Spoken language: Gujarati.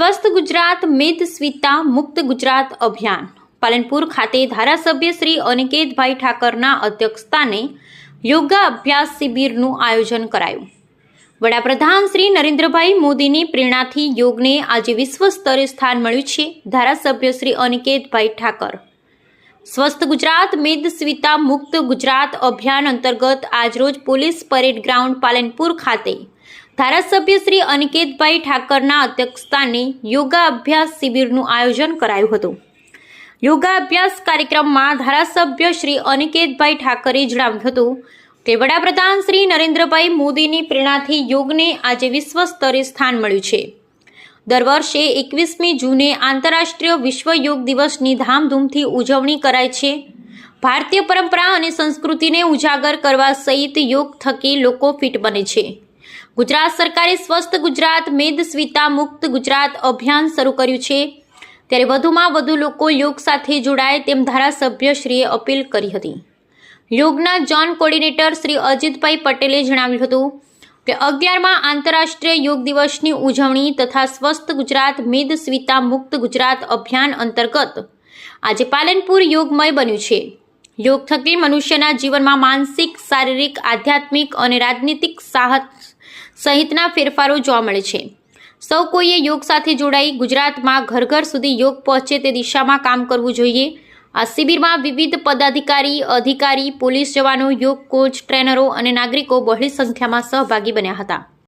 સ્વસ્થ ગુજરાત મેદ સ્વિતા, મુક્ત ગુજરાત અભિયાન. પાલનપુર ખાતે ધારાસભ્ય શ્રી અનિકેતભાઈ ઠાકરના અધ્યક્ષસ્થાને યોગા અભ્યાસ શિબિરનું આયોજન કરાયું. વડાપ્રધાન શ્રી નરેન્દ્રભાઈ મોદીની પ્રેરણાથી યોગને આજે વિશ્વ સ્તરે સ્થાન મળ્યું છે, ધારાસભ્ય શ્રી અનિકેતભાઈ ઠાકર. સ્વસ્થ ગુજરાત મેદ સ્વિતા, મુક્ત ગુજરાત અભિયાન અંતર્ગત આજરોજ પોલીસ પરેડ ગ્રાઉન્ડ પાલનપુર ખાતે ધારાસભ્ય શ્રી અનિકેતભાઈ ઠાકરના અધ્યક્ષસ્થાને યોગા અભ્યાસ શિબિરનું આયોજન કરાયું હતું. યોગા અભ્યાસ કાર્યક્રમમાં ધારાસભ્ય શ્રી અનિકેતભાઈ ઠાકરે જણાવ્યું હતું કે, વડાપ્રધાન શ્રી નરેન્દ્રભાઈ મોદીની પ્રેરણાથી યોગને આજે વિશ્વ સ્તરે સ્થાન મળ્યું છે. દર વર્ષે એકવીસમી જૂને આંતરરાષ્ટ્રીય વિશ્વ યોગ દિવસની ધામધૂમથી ઉજવણી કરાય છે. ભારતીય પરંપરા અને સંસ્કૃતિને ઉજાગર કરવા સહિત યોગ થકી લોકો ફિટ બને છે. ગુજરાત સરકારે સ્વસ્થ ગુજરાત, મેદ સ્વિતા મુક્ત ગુજરાત અભિયાન શરૂ કર્યું છે. ત્યારે વધુમાં વધુ લોકો યોગ સાથે જોડાય તેમ ધારાસભ્યશ્રીએ અપીલ કરી હતી. યોગના જોન કોર્ડિનેટર શ્રી અજીતભાઈ પટેલે જણાવ્યું હતું કે અગિયારમાં આંતરરાષ્ટ્રીય યોગ દિવસની ઉજવણી તથા સ્વસ્થ ગુજરાત, મેદ સ્વિતા મુક્ત ગુજરાત અભિયાન અંતર્ગત આજે પાલનપુર યોગમય બન્યું છે. યોગ થકી મનુષ્યના જીવનમાં માનસિક, શારીરિક, આધ્યાત્મિક અને રાજનીતિક સાહસ સહિતના ફેરફારો જોવા મળે છે. સૌ કોઈએ યોગ સાથે જોડાઈ ગુજરાતમાં ઘર ઘર સુધી યોગ પહોંચે તે દિશામાં કામ કરવું જોઈએ. આ શિબિરમાં વિવિધ પદાધિકારી, અધિકારી, પોલીસ જવાનો, યોગ કોચ, ટ્રેનરો અને નાગરિકો બહોળી સંખ્યામાં સહભાગી બન્યા હતા.